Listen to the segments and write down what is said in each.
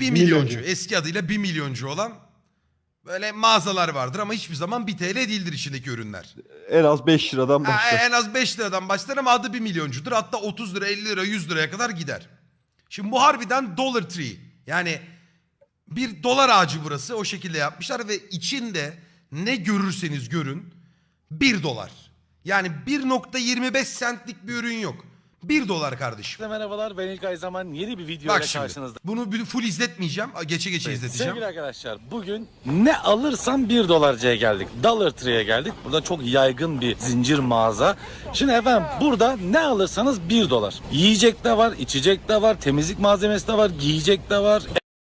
1 milyoncu. Eski adıyla 1 milyoncu olan böyle mağazalar vardır ama hiçbir zaman 1 TL değildir içindeki ürünler. En az 5 liradan Ha, başlar. en az 5 liradan başlar ama adı 1 milyoncudur. Hatta 30 lira, 50 lira, 100 liraya kadar gider. Şimdi bu harbiden Dollar Tree. Yani bir dolar ağacı burası. O şekilde yapmışlar ve içinde ne görürseniz görün 1 dolar. Yani 1.25 centlik bir ürün yok. 1 dolar kardeşim. Herkese merhabalar ben İlkay Zaman yeni bir video Bak ile şimdi karşınızda. bunu bir full izletmeyeceğim. Geçe geçe izleteceğim. Sevgili arkadaşlar bugün ne alırsam 1 dolarcıya geldik. Dollar Tree'ye geldik. Burada çok yaygın bir zincir mağaza. Şimdi efendim burada ne alırsanız 1 dolar. Yiyecek de var, içecek de var, temizlik malzemesi de var, giyecek de var.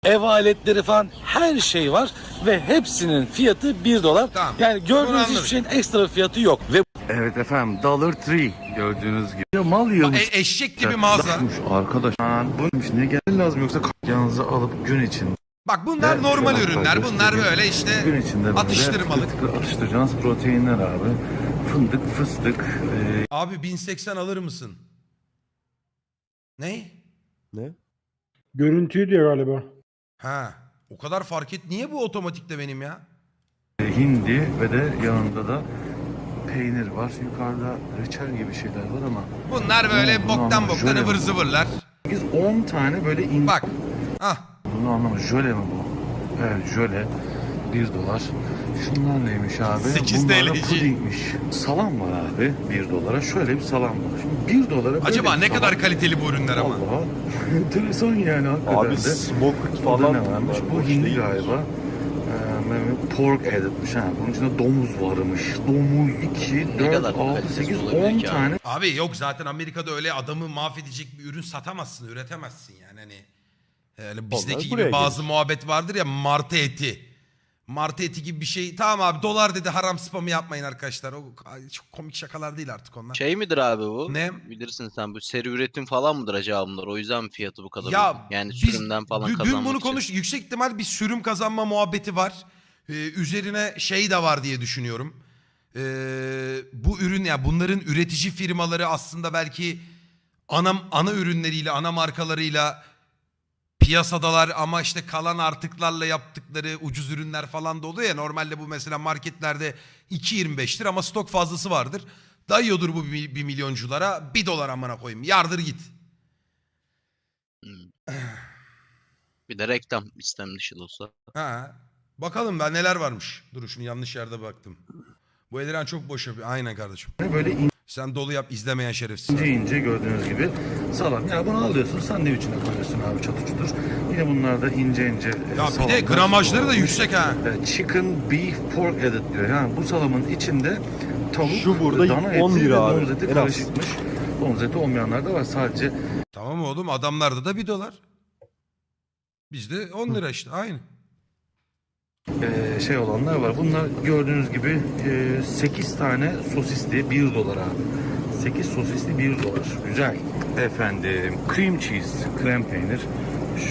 Ev aletleri falan her şey var ve hepsinin fiyatı 1 dolar. Tamam. Yani Bunu gördüğünüz anladık. hiçbir şeyin ekstra fiyatı yok. Ve Evet efendim Dollar Tree gördüğünüz gibi. Ya mal E, eşek gibi mağaza. Arkadaş bunun için ne geldi lazım yoksa yanınıza alıp gün için Bak bunlar Evet, normal şöyle ürünler. göstereyim. Bunlar böyle işte gün içinde böyle atıştırmalık. tıkır tıkır atıştıracağınız proteinler abi. Fındık, fıstık, e, Abi 1080 alır mısın? Ne? Ne? Görüntüyü diyor galiba. Ha. O kadar fark et. Niye bu otomatikte benim ya? hindi ve de yanında da peynir var. Yukarıda reçel gibi şeyler var ama Bunlar böyle Bunu boktan anlamadım. boktan ıvır zıvırlar. biz 10 tane böyle indi. Bak. Ah. Bunu anlamadım. Jöle mi bu? Evet jöle. 1 dolar. Şunlar neymiş abi? 8 Bunlar da pudingmiş. Salam var abi 1 dolara. Şöyle bir salam var. Şimdi 1 dolara böyle Acaba ne salam- kadar kaliteli bu ürünler ama? Allah. Enteresan yani hakikaten Abi de. smoked Burada falan. Bu Boş hindi galiba. Ee, pork editmiş ha. Bunun içinde domuz varmış. Domuz 2, 4, kadar 6, kalitesiz 8, olabilir 10 ki abi? tane. Abi yok zaten Amerika'da öyle adamı mahvedecek bir ürün satamazsın, üretemezsin yani hani. Öyle bizdeki gibi buraya bazı gelir. muhabbet vardır ya martı eti. Martı eti gibi bir şey. Tamam abi dolar dedi haram spamı yapmayın arkadaşlar. O ay, çok komik şakalar değil artık onlar. Şey midir abi bu? Ne? Bilirsin sen bu seri üretim falan mıdır acaba bunlar? O yüzden mi fiyatı bu kadar? Ya uygun? yani biz sürümden falan dün- kazanmak Dün bunu için. konuş. Yüksek ihtimal bir sürüm kazanma muhabbeti var. Ee, üzerine şey de var diye düşünüyorum. Ee, bu ürün ya bunların üretici firmaları aslında belki ana ana ürünleriyle, ana markalarıyla piyasadalar ama işte kalan artıklarla yaptıkları ucuz ürünler falan da oluyor ya. Normalde bu mesela marketlerde 2.25'tir ama stok fazlası vardır. Dayıyordur bu bir, bir milyonculara. Bir dolar amına koyayım. Yardır git. Bir de reklam istem dışı da olsa. Ha. Bakalım ben neler varmış. Dur şunu yanlış yerde baktım. Bu Eliren çok boş yapıyor. Aynen kardeşim. Böyle Sen dolu yap izlemeyen şerefsiz. ince ince gördüğünüz gibi salam. Ya bunu alıyorsun sandviçine koyuyorsun abi çatır çutur. Yine bunlar da ince ince e, Ya bir de gramajları da yüksek ha. E, Chicken beef pork edit diyor. Yani bu salamın içinde tavuk, Şu burada dana eti 10 ve lira abi, domuz eti en az. karışıkmış. Domuz eti olmayanlar da var. Sadece Tamam oğlum adamlarda da bir dolar. Bizde 10 lira işte aynı. E, şey olanlar var. Bunlar gördüğünüz gibi e, 8 tane sosisli 1 dolar abi. 8 sosisli 1 dolar. Güzel. Efendim cream cheese, krem peynir.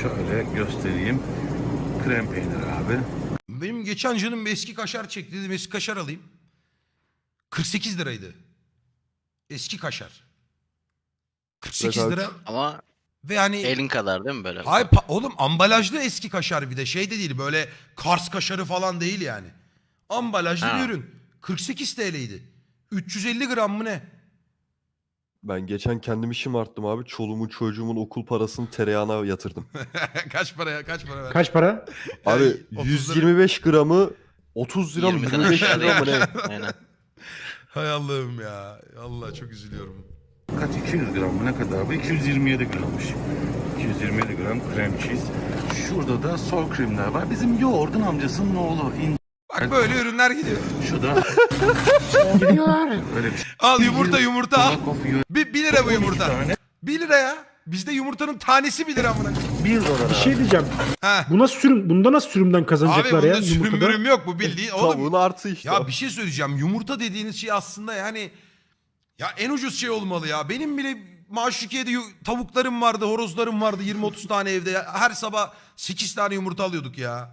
Şöyle göstereyim. Krem peynir abi. Benim geçen canım bir eski kaşar çekti. Dedim eski kaşar alayım. 48 liraydı. Eski kaşar. 48 Evet, lira. Ama Ve hani... elin kadar değil mi böyle? Hayır pa- oğlum ambalajlı eski kaşar bir de şey de değil böyle Kars kaşarı falan değil yani. Ambalajlı Ha. bir ürün. 48 TL'ydi. 350 gram mı ne? Ben geçen kendimi şımarttım abi. Çoluğumun çocuğumun okul parasını tereyağına yatırdım. kaç paraya kaç para ver? Kaç para? Abi Yani 30 lira- 125 gramı 30 lira mı 20'den 25 aşağı lira mı ne? Aynen. Hay Allah'ım ya. Allah çok üzülüyorum. Kaç 200 gram mı ne kadar bu? 227 grammış. 227 gram krem cheese. Şurada da sour creamler var. Bizim yoğurdun amcasının oğlu. İn- Bak böyle ürünler gidiyor. Şu da öyle bir şey. Al yumurta yumurta al. Bir, 1 lira bu 12 yumurta. tane 1 lira ya. Bizde yumurtanın tanesi 1 lira amına. 1 dolar Bir şey diyeceğim. Ha. Bu nasıl sürüm? Bunda nasıl sürümden Abi kazanacaklar bunda ya? sürüm yumurtada? mürüm yok bu bildiğin. Oğlum Tavuğun artı işte. Ya bir şey söyleyeceğim. Yumurta dediğiniz şey aslında yani ya en ucuz şey olmalı ya. Benim bile Maşukiye'de tavuklarım vardı, horozlarım vardı 20-30 tane evde. Ya Her sabah 8 tane yumurta alıyorduk ya.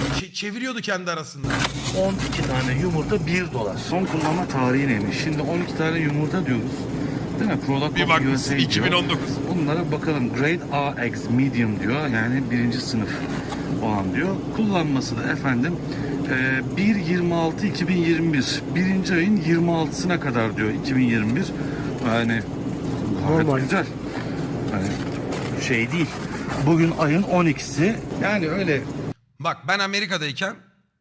Çe- çeviriyordu kendi arasında. 12 tane yumurta 1 dolar. Son kullanma tarihi neymiş? Şimdi 12 tane yumurta diyoruz. Değil mi? Product Bir diyor. 2019. Bunlara bakalım. Grade AX Medium diyor. Yani birinci sınıf olan diyor. Kullanması da efendim 1.26.2021. Birinci ayın 26'sına kadar diyor 2021. Yani Normal. güzel. Yani şey değil. Bugün ayın 12'si. Yani öyle Bak ben Amerika'dayken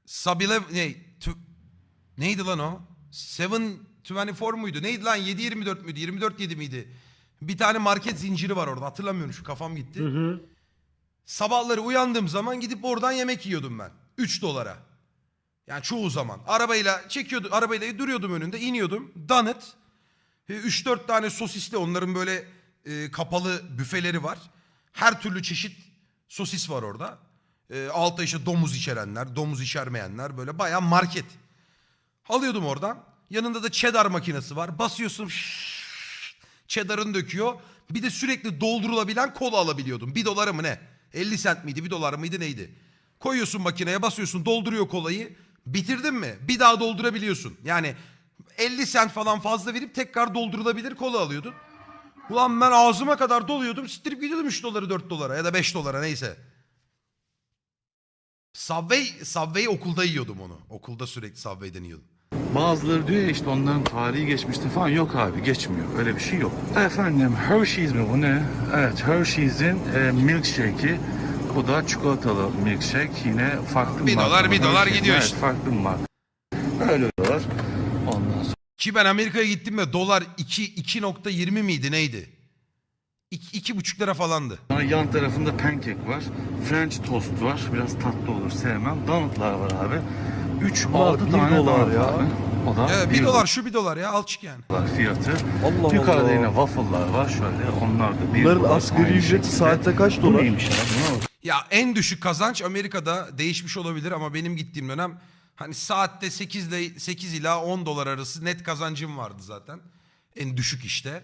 Sabile ne tü- neydi lan o? 724 muydu? Neydi lan? 724 müydü? 24 7 miydi? Bir tane market zinciri var orada. Hatırlamıyorum şu kafam gitti. Hı hı. Sabahları uyandığım zaman gidip oradan yemek yiyordum ben. 3 dolara. Yani çoğu zaman. Arabayla çekiyordu, arabayla duruyordum önünde, iniyordum. Donut. 3-4 tane sosisli onların böyle e, kapalı büfeleri var. Her türlü çeşit sosis var orada. E, altta işte domuz içerenler, domuz içermeyenler böyle bayağı market. Alıyordum oradan. Yanında da cheddar makinesi var. Basıyorsun şşş, cheddar'ını döküyor. Bir de sürekli doldurulabilen kola alabiliyordum. Bir dolara mı ne? 50 sent miydi? Bir dolar mıydı neydi? Koyuyorsun makineye basıyorsun dolduruyor kolayı. Bitirdin mi? Bir daha doldurabiliyorsun. Yani 50 sent falan fazla verip tekrar doldurulabilir kola alıyordun. Ulan ben ağzıma kadar doluyordum. Stirip gidiyordum 3 doları 4 dolara ya da 5 dolara neyse. Subway, Subway okulda yiyordum onu. Okulda sürekli Subway'den yiyordum. Bazıları diyor ya işte onların tarihi geçmişti falan. Yok abi geçmiyor. Öyle bir şey yok. Efendim Hershey's mi bu ne? Evet Hershey's'in e, milkshake'i. Bu da çikolatalı milkshake. Yine farklı Bir dolar, bu. bir dolar Hershey's, gidiyor evet, işte. farklı marka. Öyle diyorlar. Ondan Ki ben Amerika'ya gittim ve dolar 2 2.20 miydi neydi? 2 iki, buçuk lira falandı. sonra yan tarafında pancake var. French toast var. Biraz tatlı olur sevmem. Donutlar var abi. 3 Bunlar 6 bir tane dolar ya. abi. O da Ee, 1 bir dolar şu 1 dolar ya al çık yani. dolar fiyatı. Allah Yukarıda Allah. yine waffle'lar var şöyle. Onlar da 1 Bunların dolar. asgari ücreti saatte kaç Bu dolar? neymiş abi? Ne Ya en düşük kazanç Amerika'da değişmiş olabilir ama benim gittiğim dönem hani saatte 8 ile 8 ila 10 dolar arası net kazancım vardı zaten. En düşük işte.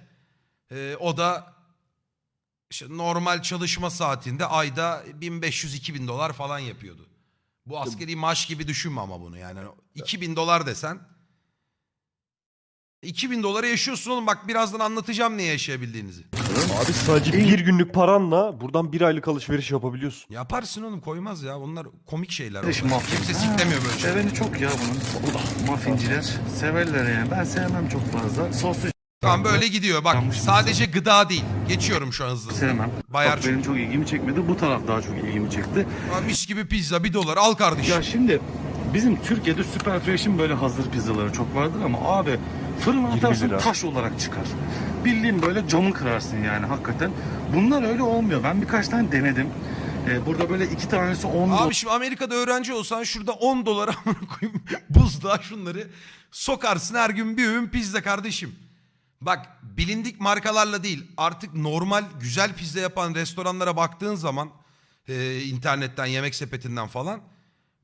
Ee, o da işte normal çalışma saatinde ayda 1500-2000 dolar falan yapıyordu. Bu askeri maaş gibi düşünme ama bunu yani 2000 dolar desen 2000 dolara yaşıyorsun oğlum bak birazdan anlatacağım niye yaşayabildiğinizi. Abi sadece bir günlük paranla buradan bir aylık alışveriş yapabiliyorsun. Yaparsın oğlum koymaz ya onlar komik şeyler. Kardeşim, onlar. muffin. Kimse siklemiyor böyle şeyler. Seveni çok ya bunun. Muffinciler severler yani. Ben sevmem çok fazla. Soslu Tamam böyle gidiyor. Bak Yanlış sadece gıda değil. Geçiyorum şu an hızlı. hızlı. sevmem. Bayar Bak, benim çok ilgimi çekmedi. Bu taraf daha çok ilgimi çekti. Aa, Mis gibi pizza bir dolar al kardeşim. Ya şimdi bizim Türkiye'de Super Fresh'in böyle hazır pizzaları çok vardır ama abi fırına 20 atarsın lira. taş olarak çıkar. Bildiğin böyle camı kırarsın yani hakikaten. Bunlar öyle olmuyor. Ben birkaç tane denedim. Ee, burada böyle iki tanesi 10 Abi şimdi Amerika'da öğrenci olsan şurada 10 dolara amına koyayım buzluğa şunları sokarsın her gün bir öğün pizza kardeşim. Bak bilindik markalarla değil artık normal güzel pizza yapan restoranlara baktığın zaman e, internetten yemek sepetinden falan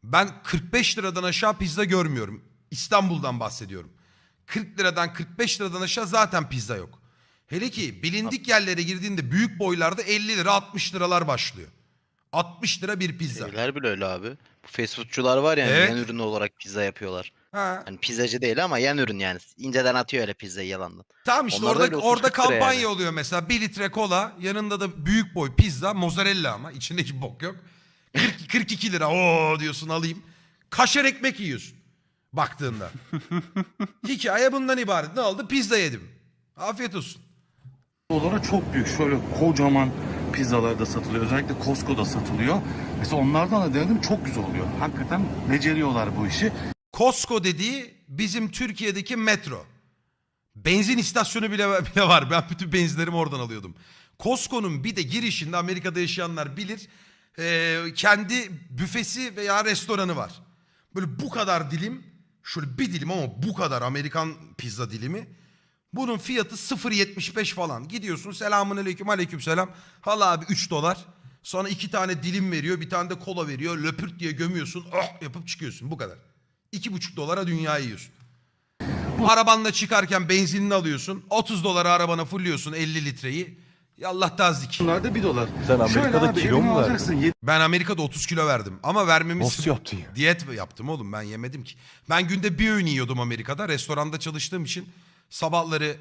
ben 45 liradan aşağı pizza görmüyorum. İstanbul'dan bahsediyorum. 40 liradan 45 liradan aşağı zaten pizza yok. Hele ki bilindik yerlere girdiğinde büyük boylarda 50 lira 60 liralar başlıyor. 60 lira bir pizza. Şeyler bile öyle abi. Bu fast foodçular var yani Evet. yan ürünü olarak pizza yapıyorlar. Ha. Hani pizzacı değil ama yan ürün yani. İnceden atıyor öyle pizzayı yalandan. Tamam işte Onlar da orada orada 30-40 lira kampanya yani. oluyor mesela 1 litre kola yanında da büyük boy pizza mozzarella ama içinde hiç bok yok. 40, 42 lira o diyorsun alayım. Kaşar ekmek yiyorsun baktığında. Hikaye bundan ibaret. Ne oldu? Pizza yedim. Afiyet olsun. olarak çok büyük. Şöyle kocaman pizzalar da satılıyor. Özellikle Costco'da satılıyor. Mesela onlardan da denedim çok güzel oluyor. Hakikaten beceriyorlar bu işi. Costco dediği bizim Türkiye'deki metro. Benzin istasyonu bile, bile var. Ben bütün benzinlerimi oradan alıyordum. Costco'nun bir de girişinde Amerika'da yaşayanlar bilir. E, kendi büfesi veya restoranı var. Böyle bu kadar dilim. Şöyle bir dilim ama bu kadar Amerikan pizza dilimi. Bunun fiyatı 0.75 falan. Gidiyorsun selamun aleyküm aleyküm selam. Hala abi 3 dolar. Sonra iki tane dilim veriyor. Bir tane de kola veriyor. Löpürt diye gömüyorsun. Oh yapıp çıkıyorsun. Bu kadar. 2,5 dolara dünyayı yiyorsun. Arabanla çıkarken benzinini alıyorsun. 30 dolara arabana fulluyorsun 50 litreyi. Yallah tazik. Bunlar da 1 dolar. Sen Amerika'da kilo evine mu verdin? alacaksın, Ben Amerika'da 30 kilo verdim. Ama vermemin Nasıl yaptın ya? Diyet yaptım oğlum ben yemedim ki. Ben günde bir öğün yiyordum Amerika'da. Restoranda çalıştığım için sabahları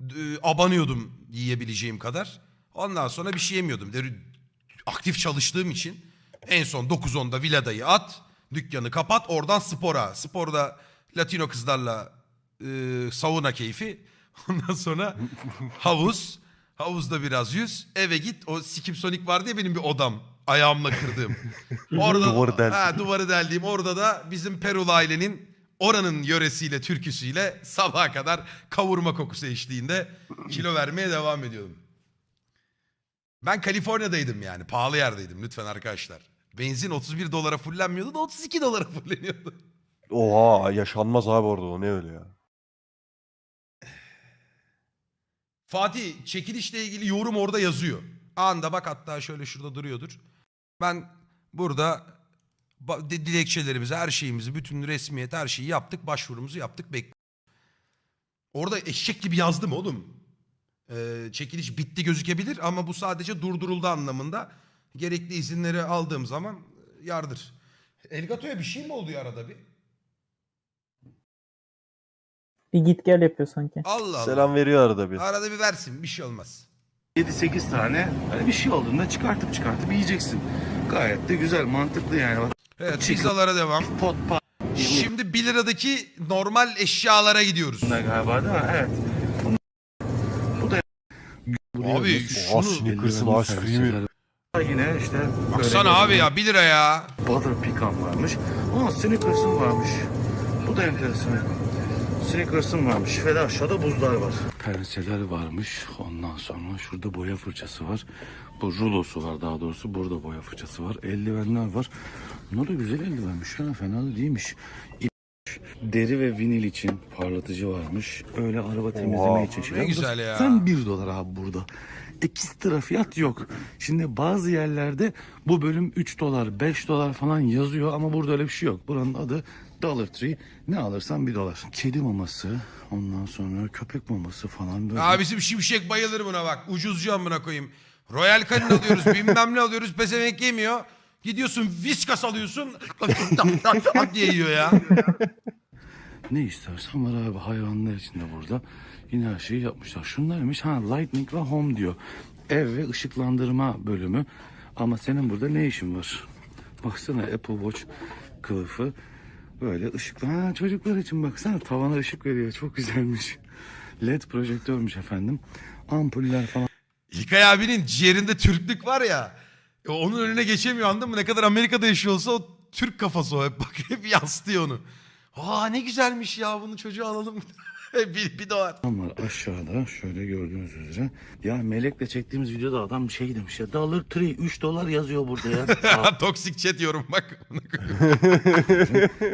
e, abanıyordum yiyebileceğim kadar. Ondan sonra bir şey yemiyordum. De- Aktif çalıştığım için en son 9-10'da villadayı at, dükkanı kapat, oradan spora. Sporda Latino kızlarla e, sauna keyfi. Ondan sonra havuz, havuzda biraz yüz, eve git. O Sonic vardı ya benim bir odam. Ayağımla kırdığım. Orada, Duvarı deldim. Ha, duvarı deldiğim. Orada da bizim Perulu ailenin oranın yöresiyle, türküsüyle sabaha kadar kavurma kokusu eşliğinde kilo vermeye devam ediyordum. Ben Kaliforniya'daydım yani. Pahalı yerdeydim lütfen arkadaşlar. Benzin 31 dolara fullenmiyordu da 32 dolara fulleniyordu. Oha yaşanmaz abi orada o ne öyle ya. Fatih çekilişle ilgili yorum orada yazıyor. Anda bak hatta şöyle şurada duruyordur. Ben burada dilekçelerimizi, her şeyimizi, bütün resmiyet her şeyi yaptık. Başvurumuzu yaptık. Bek Orada eşek gibi yazdım oğlum. Ee, çekiliş bitti gözükebilir ama bu sadece durduruldu anlamında. Gerekli izinleri aldığım zaman yardır. Elgato'ya bir şey mi oldu ya arada bir? Bir git gel yapıyor sanki. Allah Allah. Selam veriyor arada bir. Arada bir versin bir şey olmaz. 7-8 tane hani bir şey olduğunda çıkartıp çıkartıp yiyeceksin. Gayet de güzel, mantıklı yani. Bak, Evet Chicken. pizzalara devam. pot pa Şimdi 1 liradaki normal eşyalara gidiyoruz. galiba değil mi? Evet. Abi Oha şunu Snickers'ın ice cream'i. Yine işte baksana abi ya 1 lira ya. Butter pecan varmış. Aa Snickers'ın varmış. Bu da enteresan. Snickers'ın varmış ve de aşağıda buzlar var. Penseler varmış. Ondan sonra şurada boya fırçası var. Bu rulosu var daha doğrusu. Burada boya fırçası var. Eldivenler var. Bunlar da güzel eldivenmiş. Ha, fena da değilmiş. İp- Deri ve vinil için parlatıcı varmış. Öyle araba temizleme için şeyler. ne güzel ya. Tam 1 dolar abi burada. Ekstra fiyat yok. Şimdi bazı yerlerde bu bölüm 3 dolar, 5 dolar falan yazıyor ama burada öyle bir şey yok. Buranın adı Dollar Tree. Ne alırsan 1 dolar. Kedi maması, ondan sonra köpek maması falan böyle. Abi bizim şimşek bayılır buna bak. Ucuzcu amına koyayım. Royal Canin alıyoruz bilmem ne alıyoruz. Pezevenk yemiyor. Gidiyorsun viskas alıyorsun. diye yiyor ya. Ne istersen var abi hayvanlar için de burada. Yine her şeyi yapmışlar. Şunlarmış ha Lightning ve Home diyor. Ev ve ışıklandırma bölümü. Ama senin burada ne işin var? Baksana Apple Watch kılıfı. Böyle ışıklı. Ha çocuklar için baksana tavana ışık veriyor. Çok güzelmiş. LED projektörmüş efendim. Ampuller falan İlkay abinin ciğerinde Türklük var ya. e, Onun önüne geçemiyor anladın mı? Ne kadar Amerika'da yaşıyor olsa o Türk kafası o. Hep bak hep yansıtıyor onu. Aa ne güzelmiş ya bunu çocuğa alalım. bir, bir dolar. var aşağıda şöyle gördüğünüz üzere. Ya Melek'le çektiğimiz videoda adam şey demiş ya Dollar Tree 3 dolar yazıyor burada ya. Toksik chat yorum bak.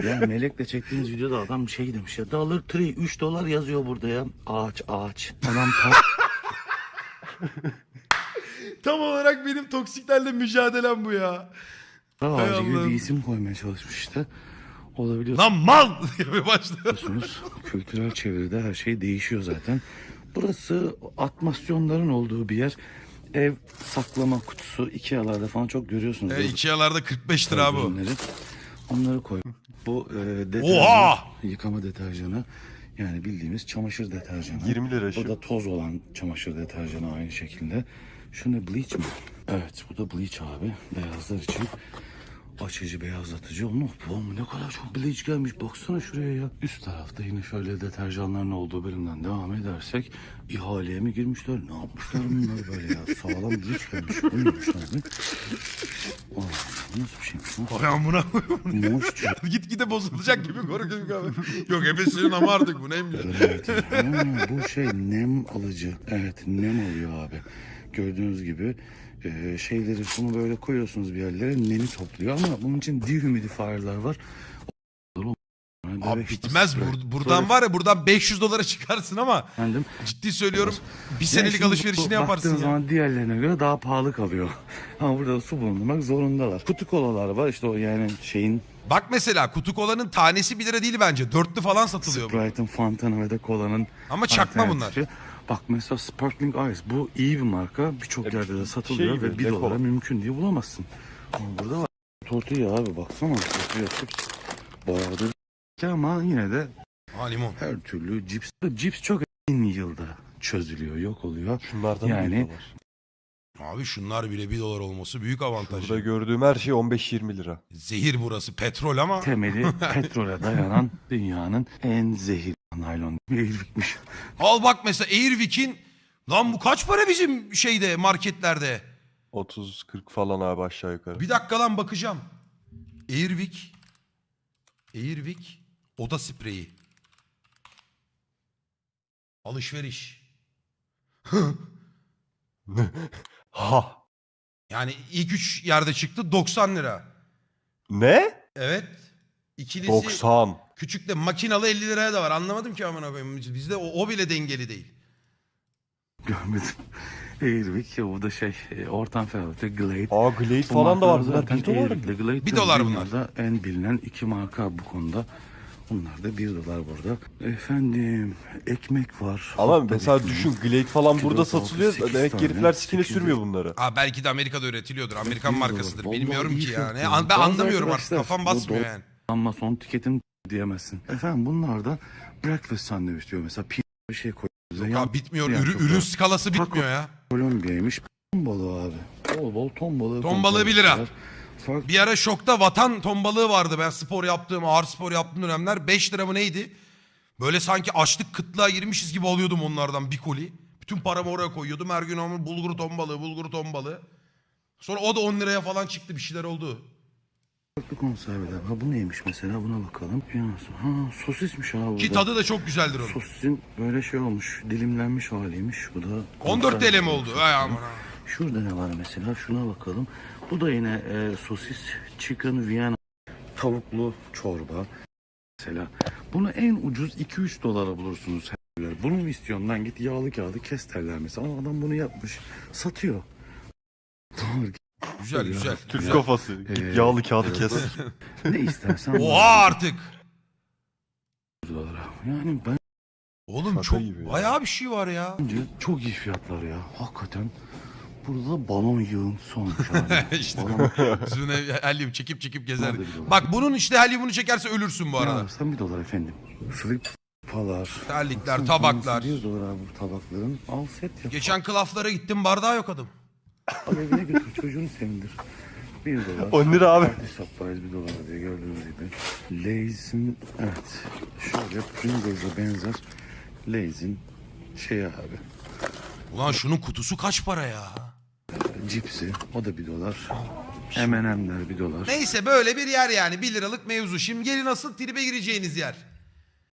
Ya Melek'le çektiğimiz videoda adam şey demiş ya Dollar Tree 3 dolar yazıyor burada ya. Ağaç ağaç. Adam par- Tam olarak benim toksiklerle mücadelem bu ya. ağacı gibi bir isim koymaya çalışmış işte. Olabiliyor. Lan mal diye. Biliyorsunuz kültürel çevrede her şey değişiyor zaten. Burası atmasyonların olduğu bir yer. Ev saklama kutusu Ikea'larda falan çok görüyorsunuz. E, Ikea'larda 45 lira bu. ürünleri. Onları koy. Bu e, deterjan, Oha! yıkama deterjanı yani bildiğimiz çamaşır deterjanı. 20 lira Bu şu. da toz olan çamaşır deterjanı aynı şekilde. Şu ne bleach mi? Evet bu da bleach abi. Beyazlar için. Açıcı beyazlatıcı olma. Oğlum ne kadar çok bleach gelmiş. Baksana şuraya ya. Üst tarafta yine şöyle deterjanların olduğu bölümden devam edersek ihaleye mi girmişler? Ne yapmışlar bunlar böyle ya? Sağlam bleach gelmiş. Bu neymiş abi? Nasıl bir şeymiş? lan? Ben buna Moisture. git gide bozulacak gibi korkuyorum abi. Yok ebesinin ama artık bu neymiş? Evet. Ha, bu şey nem alıcı. Evet nem alıyor abi. Gördüğünüz gibi e, şeyleri şunu böyle koyuyorsunuz bir yerlere nemi topluyor ama bunun için dehumidifier'lar var. Abi bebek bitmez. Bur- buradan var ya buradan 500 dolara çıkarsın ama Efendim? ciddi söylüyorum bir senelik şimdi alışverişini yaparsın Baktığın ya. zaman diğerlerine göre daha pahalı kalıyor. Ama burada su bulundurmak zorundalar. Kutu kolalar var işte o yani şeyin Bak mesela kutu kolanın tanesi 1 lira değil bence. Dörtlü falan satılıyor bu. Sprite'ın, Fanta'nın ve de kolanın Ama çakma bunlar. alternatifi. Bak mesela Sparkling Ice bu iyi bir marka. Birçok yerde de satılıyor şey gibi, ve bir dekor. dolara mümkün diye bulamazsın. Ama burada var. Tortilla abi baksana. Tortilla chips. Bayağı da ama yine de Ha limon. her türlü cips. Cips çok en yılda. çözülüyor, yok oluyor. Şunlardan Yani-. Abi şunlar bile 1 dolar olması büyük avantaj. Burada gördüğüm her şey 15-20 lira. Zehir burası petrol ama. Temeli petrole dayanan dünyanın en zehirli naylon Airwick'miş. Al bak mesela Airwick'in lan bu kaç para bizim şeyde marketlerde? 30-40 falan abi aşağı yukarı. Bir dakika lan bakacağım. Airwick. Airwick oda spreyi. Alışveriş. Ha. Yani ilk üç yerde çıktı 90 lira. Ne? Evet. İkilisi 90. küçük de makinalı 50 liraya da var. Anlamadım ki amına koyayım. Bizde o, o bile dengeli değil. Görmedim. Airwick ya bu da şey e, ortam ferahlıkta Glade. Aa Glade falan da var. Bunlar zaten 1 dolar mı? Dolar bunlar. en bilinen iki marka bu konuda. Bunlar da 1 dolar burada. Efendim ekmek var. Ama mesela bir- düşün Glade falan Kilo burada altı, satılıyor. sekiz Demek ki tane, herifler sikine sekiz sürmüyor bunları. Aa belki de Amerika'da üretiliyordur. Amerikan markasıdır. Vallahi Bilmiyorum ki ya. Ne, fiyat an- ben Bazı anlamıyorum artık. arkadaşlar Kafam bu basmıyor yani. Ama son tüketim diyemezsin. Efendim bunlardan breakfast sandviç diyor mesela pi bir şey koyuyoruz. Ya bitmiyor. yan Ürün, ürün skalası bitmiyor ya. Kolombiya'ymış. Ton balığı abi. Bol bol ton balığı. Ton balığı bir lira. kontör Farklı Bir ara şokta vatan ton balığı vardı. Ben spor yaptığım, ağır spor yaptığım dönemler 5 lira mı neydi? Böyle sanki açlık kıtlığa girmişiz gibi alıyordum onlardan bir koli. Bütün paramı oraya koyuyordum. Her gün ama bulgur ton balığı, bulgur ton balığı. Sonra o da 10 liraya falan çıktı. Bir şeyler oldu. farklı konserveler. Ha bu neymiş mesela buna bakalım. Piyanosu. Ha sosismiş abi. Ki tadı da çok güzeldir onun. Sosisin böyle şey olmuş. Dilimlenmiş haliymiş. Bu da 14 TL mi oldu? konserve. Ay aman. Şurada ne var mesela? Şuna bakalım. Bu da yine e, sosis, chicken Vienna, tavuklu çorba. Mesela bunu en ucuz 2-3 dolara bulursunuz. herhalde. Bunu mu istiyorsun lan git yağlı kağıdı kes derler mesela. Ama adam bunu yapmış. Satıyor. Doğru. Güzel güzel. Türk güzel. kafası. Git Ee, yağlı kağıdı evet. kes. ne istersen. Oha artık. dolara. Yani ben Oğlum Şaka çok gibi ya. bayağı bir şey var ya. bence çok iyi fiyatlar ya. Hakikaten. Burada balon yığın sonmuş abi. işte balon üstüne helyum çekip çekip gezer. Bak bunun işte helyumunu çekerse ölürsün bu Ne arada. alırsan bir dolar efendim. Flip palar. Terlikler, tabaklar. Bir dolar abi bu tabakların. Al set yap. Geçen klaflara gittim bardağı yok adam. Al evine götür çocuğunu sevindir. Bir dolar. 10 lira abi. Supplies bir dolar diye gördüğünüz gibi. Lay's'in evet. Şöyle Pringles'a benzer Lay's'in şey abi. Ulan şunun kutusu kaç para ya? Cipsi o da bir dolar. M&M'ler bir dolar. Neyse böyle bir yer yani 1 liralık mevzu. Şimdi gelin asıl tribe gireceğiniz yer.